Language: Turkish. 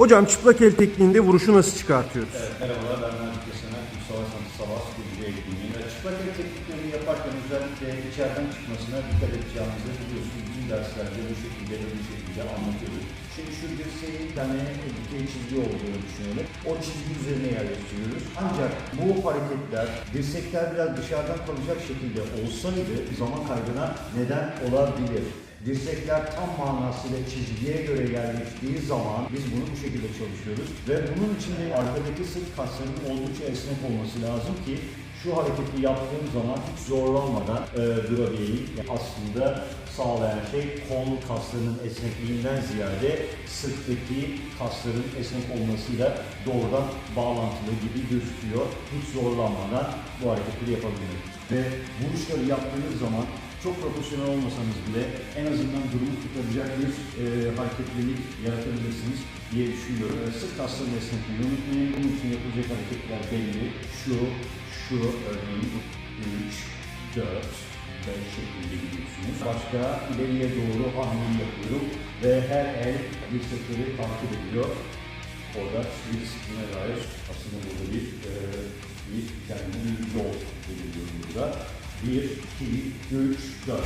Hocam çıplak el tekniğinde vuruşu nasıl çıkartıyoruz? Evet, merhabalar ben Naci Kesener, Mustafa Sanat Savaş Gülcü Eğitimiyim. Çıplak el tekniklerini yaparken özellikle içeriden çıkmasına dikkat edeceğimizi biliyorsunuz. Bütün derslerde bu şekilde ve bu şekilde anlatıyoruz. Şimdi şu dirseğin bir tane dikey çizgi olduğunu düşünelim. O çizgi üzerine yerleştiriyoruz. Ancak bu hareketler dirsekler biraz dışarıdan kalacak şekilde olsaydı zaman kaybına neden olabilir. Dirsekler tam manasıyla çizgiye göre yerleştiği zaman biz bunu bu şekilde çalışıyoruz. Ve bunun için de arkadaki sırt kaslarının oldukça esnek olması lazım ki şu hareketi yaptığım zaman hiç zorlanmadan e, durabileyim. Yani aslında sağlayan şey kol kaslarının esnekliğinden ziyade sırttaki kasların esnek olmasıyla doğrudan bağlantılı gibi gözüküyor. Hiç zorlanmadan bu hareketleri yapabilmek. Ve vuruşları yaptığınız zaman çok profesyonel olmasanız bile en azından durumu kurtaracak bir e, hareketlilik yaratabilirsiniz diye düşünüyorum. E, sırt kaslarının esnekliğini unutmayın. Bunun için yapılacak hareketler belli. Şu, şu örneğin 3, 4, 5 şeklinde gidiyorsunuz. Başka ileriye doğru hamle yapıyorum ve her el dirsekleri takip ediyor. Orada bir disipline dair aslında burada bir, e, bir kendine bir yol belirliyorum burada. wird die Höchstadt.